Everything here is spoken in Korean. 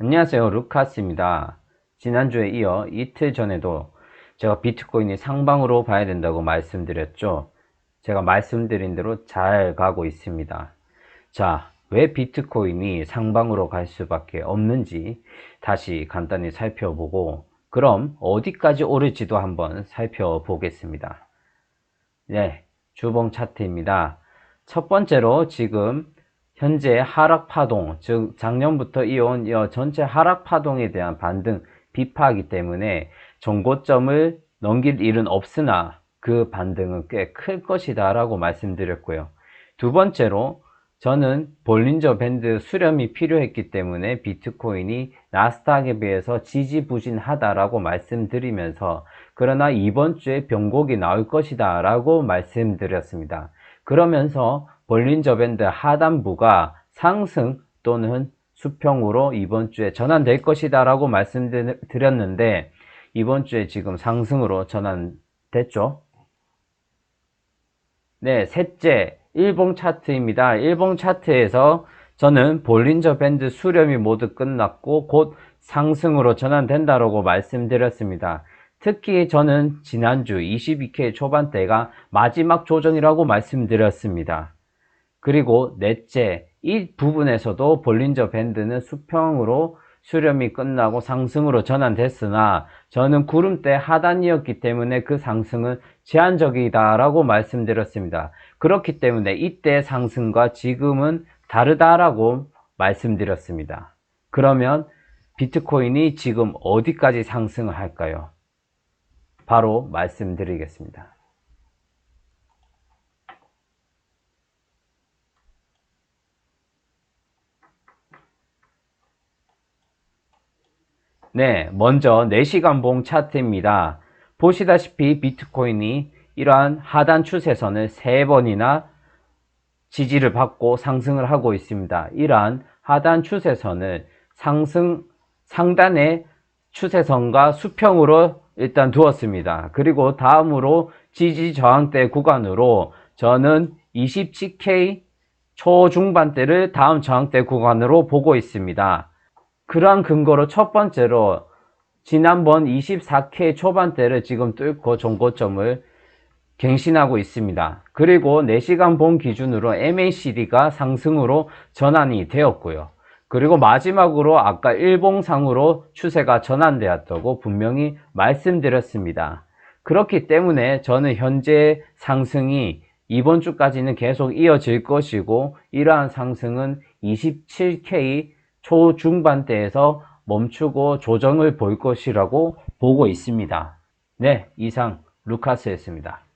안녕하세요. 루카스입니다. 지난주에 이어 이틀 전에도 제가 비트코인이 상방으로 봐야 된다고 말씀드렸죠. 제가 말씀드린 대로 잘 가고 있습니다. 자왜 비트코인이 상방으로 갈 수밖에 없는지 다시 간단히 살펴보고 그럼 어디까지 오를지도 한번 살펴보겠습니다. 네 주봉 차트입니다. 첫 번째로 지금 현재 하락 파동, 즉 작년부터 이어온 이 전체 하락 파동에 대한 반등 비파이기 때문에 정고점을 넘길 일은 없으나 그 반등은 꽤 클 것이다 라고 말씀드렸고요. 두 번째로 저는 볼린저 밴드 수렴이 필요했기 때문에 비트코인이 나스닥에 비해서 지지부진하다라고 말씀드리면서 그러나 이번 주에 변곡이 나올 것이다 라고 말씀드렸습니다. 그러면서 볼린저 밴드 하단부가 상승 또는 수평으로 이번 주에 전환될 것이다 라고 말씀드렸는데 이번 주에 지금 상승으로 전환됐죠. 네, 셋째 일봉 차트입니다. 일봉 차트에서 저는 볼린저 밴드 수렴이 모두 끝났고 곧 상승으로 전환된다라고 말씀드렸습니다. 특히 저는 지난주 22K 초반대가 마지막 조정이라고 말씀드렸습니다. 그리고 넷째, 이 부분에서도 볼린저 밴드는 수평으로 수렴이 끝나고 상승으로 전환됐으나 저는 구름대 하단이었기 때문에 그 상승은 제한적이다 라고 말씀드렸습니다. 그렇기 때문에 이때 상승과 지금은 다르다라고 말씀드렸습니다. 그러면 비트코인이 지금 어디까지 상승을 할까요? 바로 말씀드리겠습니다. 네, 먼저 4시간 봉 차트입니다. 보시다시피 비트코인이 이러한 하단 추세선을 3번이나 지지를 받고 상승을 하고 있습니다. 이러한 하단 추세선을 상승 상단의 추세선과 수평으로 일단 두었습니다. 그리고 다음으로 지지 저항대 구간으로 저는 27K 초중반대를 다음 저항대 구간으로 보고 있습니다. 그러한 근거로 첫 번째로 지난번 24K 초반대를 지금 뚫고 종고점을 갱신하고 있습니다. 그리고 4시간 봉 기준으로 MACD가 상승으로 전환이 되었고요. 그리고 마지막으로 아까 일봉상으로 추세가 전환되었다고 분명히 말씀드렸습니다. 그렇기 때문에 저는 현재 상승이 이번 주까지는 계속 이어질 것이고 이러한 상승은 27K 초중반대에서 멈추고 조정을 볼 것이라고 보고 있습니다. 네, 이상 루카스였습니다.